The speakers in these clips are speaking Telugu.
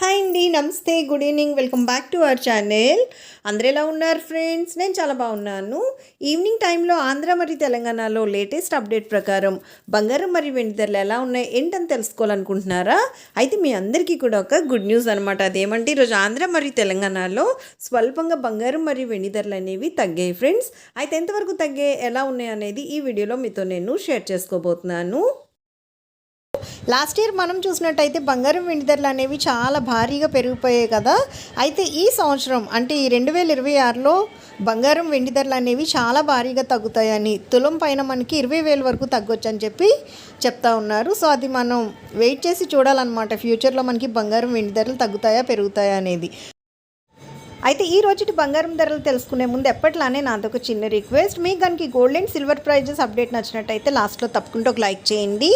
హాయ్ అండి నమస్తే good evening welcome back to our channel. అందరు ఎలా ఉన్నారు ఫ్రెండ్స్? నేను చాలా బాగున్నాను. ఈవినింగ్ టైంలో ఆంధ్ర మరియు తెలంగాణలో లేటెస్ట్ అప్డేట్ ప్రకారం బంగారం మరియు వెండి ధరలు ఎలా ఉన్నాయి ఏంటని తెలుసుకోవాలనుకుంటున్నారా? అయితే మీ అందరికీ కూడా ఒక గుడ్ న్యూస్ అనమాట అదేమంటే ఈరోజు ఆంధ్ర మరియు తెలంగాణలో స్వల్పంగా బంగారం మరియు వెండి ధరలు అనేవి తగ్గాయి ఫ్రెండ్స్. అయితే ఎంతవరకు తగ్గాయి ఎలా ఉన్నాయి అనేది ఈ వీడియోలో మీతో నేను షేర్ చేసుకోబోతున్నాను. లాస్ట్ ఇయర్ మనం చూసినట్టయితే బంగారం వెండి ధరలు అనేవి చాలా భారీగా పెరిగిపోయాయి కదా. అయితే ఈ సంవత్సరం అంటే ఈ రెండు వేల ఇరవై ఆరులో బంగారం వెండి ధరలు అనేవి చాలా భారీగా తగ్గుతాయని తులం పైన మనకి ఇరవై వేల వరకు తగ్గొచ్చు అని చెప్పి చెప్తా ఉన్నారు. సో అది మనం వెయిట్ చేసి చూడాలన్నమాట. ఫ్యూచర్లో మనకి బంగారం వెండి ధరలు తగ్గుతాయా పెరుగుతాయా అనేది. అయితే ఈ రోజుటి బంగారం ధరలు తెలుసుకునే ముందు ఎప్పట్లానే నాది ఒక చిన్న రిక్వెస్ట్. మీకు కనుక gold and silver prizes update నచ్చినట్టయితే లాస్ట్లో తప్పకుండా ఒక లైక్ చేయండి.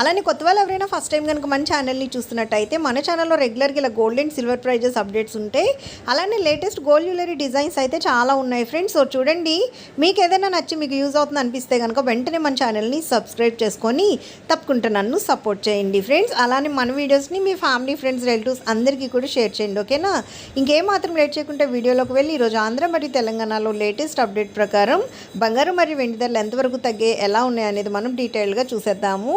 అలానే కొత్త వాళ్ళు ఎవరైనా ఫస్ట్ టైం కనుక మన ఛానల్ని చూస్తున్నట్టయితే మన ఛానల్లో రెగ్యులర్గా ఇలా gold and silver prizes updates ఉంటాయి అలానే లేటెస్ట్ గోల్డ్ జ్యువెలరీ డిజైన్స్ అయితే చాలా ఉన్నాయి ఫ్రెండ్స్ సో చూడండి మీకు ఏదైనా నచ్చి మీకు యూజ్ అవుతుంది అనిపిస్తే కనుక వెంటనే మన ఛానల్ని సబ్స్క్రైబ్ చేసుకొని తప్పకుండా నన్ను సపోర్ట్ చేయండి ఫ్రెండ్స్ అలానే మన వీడియోస్ని మీ ఫ్యామిలీ ఫ్రెండ్స్ రిలేటివ్స్ అందరికీ కూడా షేర్ చేయండి ఓకేనా ఇంకేమాత్రం లేట్ చేయకుండా వీడియోలోకి వెళ్ళి ఈరోజు ఆంధ్ర మరియు తెలంగాణలో లేటెస్ట్ అప్డేట్ ప్రకారం బంగారం మరియు వెండి ధరలు ఎంతవరకు తగ్గే ఎలా ఉన్నాయనేది మనం డీటెయిల్గా చూసేద్దాము.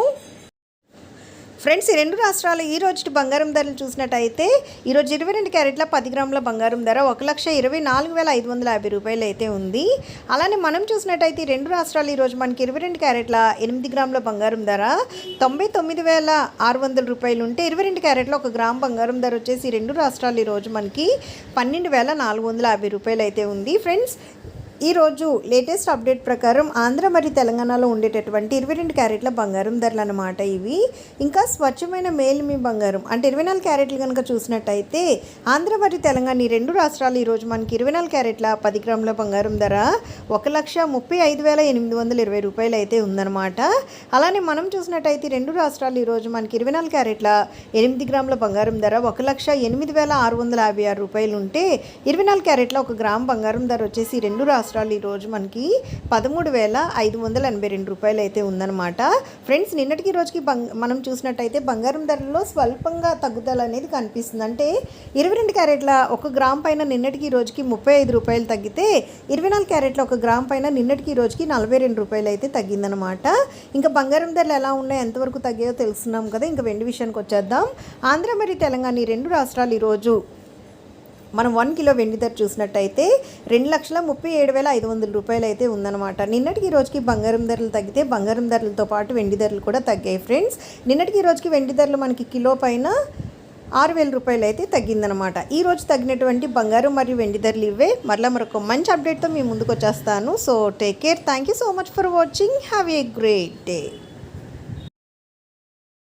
ఫ్రెండ్స్ ఈ రెండు రాష్ట్రాలు ఈ రోజు బంగారం ధరలు చూసినట్టయితే ఈరోజు ఇరవై రెండు క్యారెట్ల పది గ్రాముల బంగారం ధర ఒక లక్ష ఇరవై నాలుగు వేల ఐదు వందల యాభై రూపాయలు అయితే ఉంది. అలానే మనం చూసినట్టయితే ఈ రెండు రాష్ట్రాలు ఈరోజు మనకి ఇరవై రెండు క్యారెట్ల ఎనిమిది గ్రాముల బంగారం ధర తొంభై తొమ్మిది వేల ఆరు వందల రూపాయలు ఉంటే ఇరవై రెండు క్యారెట్ల ఒక గ్రామ్ బంగారం ధర వచ్చేసి ఈ రెండు రాష్ట్రాలు ఈరోజు మనకి పన్నెండు వేల నాలుగు వందల యాభై రూపాయలు అయితే ఉంది. ఫ్రెండ్స్ ఈరోజు లేటెస్ట్ అప్డేట్ ప్రకారం ఆంధ్ర మరియు తెలంగాణలో ఉండేటటువంటి ఇరవై రెండు క్యారెట్ల బంగారం ధరలు అన్నమాట ఇవి. ఇంకా స్వచ్ఛమైన మేలిమి బంగారం. అంటే ఇరవై నాలుగు క్యారెట్లు కనుక చూసినట్టయితే ఆంధ్ర మరియు తెలంగాణ ఈ రెండు రాష్ట్రాలు ఈరోజు మనకి ఇరవై నాలుగు క్యారెట్ల పది గ్రాముల బంగారం ధర ఒక లక్ష ముప్పై ఐదు వేల ఎనిమిది వందల ఇరవై రూపాయలు అయితే ఉందన్నమాట. అలానే మనం చూసినట్టయితే రెండు రాష్ట్రాలు ఈరోజు మనకి ఇరవై నాలుగు క్యారెట్ల ఎనిమిది గ్రాముల బంగారం ధర ఒక లక్ష ఎనిమిది వేల ఆరు వందల యాభై ఆరు రూపాయలు ఉంటే ఇరవై నాలుగు క్యారెట్ల ఒక గ్రామ్ బంగారం ధర వచ్చేసి రెండు రాష్ట్రాలు ఈరోజు మనకి పదమూడు వేల ఐదు వందల ఎనభై రెండు రూపాయలు అయితే ఉందన్నమాట. ఫ్రెండ్స్ నిన్నటికి రోజుకి బంగ మనం చూసినట్టయితే బంగారం ధరలో స్వల్పంగా తగ్గుదల అనేది కనిపిస్తుంది. అంటే ఇరవై రెండు క్యారెట్ల ఒక గ్రామ్ పైన నిన్నటికి రోజుకి ముప్పై ఐదు రూపాయలు తగ్గితే ఇరవై నాలుగు క్యారెట్ల ఒక గ్రామ్ పైన నిన్నటికి రోజుకి నలభై రెండు రూపాయలు అయితే తగ్గిందనమాట ఇంకా బంగారం ధరలు ఎలా ఉన్నాయో ఎంతవరకు తగ్గాయో తెలుస్తున్నాం కదా. ఇంకా వెండి విషయానికి వచ్చేద్దాం. ఆంధ్ర మరియు తెలంగాణ ఈ రెండు రాష్ట్రాలు ఈరోజు మనం వన్ కిలో వెండి ధర చూసినట్టయితే రెండు లక్షల ముప్పై ఏడు వేల ఐదు వందల రూపాయలు అయితే ఉందన్నమాట. నిన్నటికి ఈ రోజుకి బంగారం ధరలు తగ్గితే బంగారం ధరలతో పాటు వెండి ధరలు కూడా తగ్గాయి ఫ్రెండ్స్. నిన్నటికి ఈ రోజుకి వెండి ధరలు మనకి కిలో పైన ఆరు వేల రూపాయలు అయితే తగ్గిందనమాట ఈ రోజు తగ్గినటువంటి బంగారం మరియు వెండి ధరలు ఇవే. మరలా మరొక మంచి అప్డేట్తో మీ ముందుకు వచ్చేస్తాను. So take care thank you so much for watching have a great day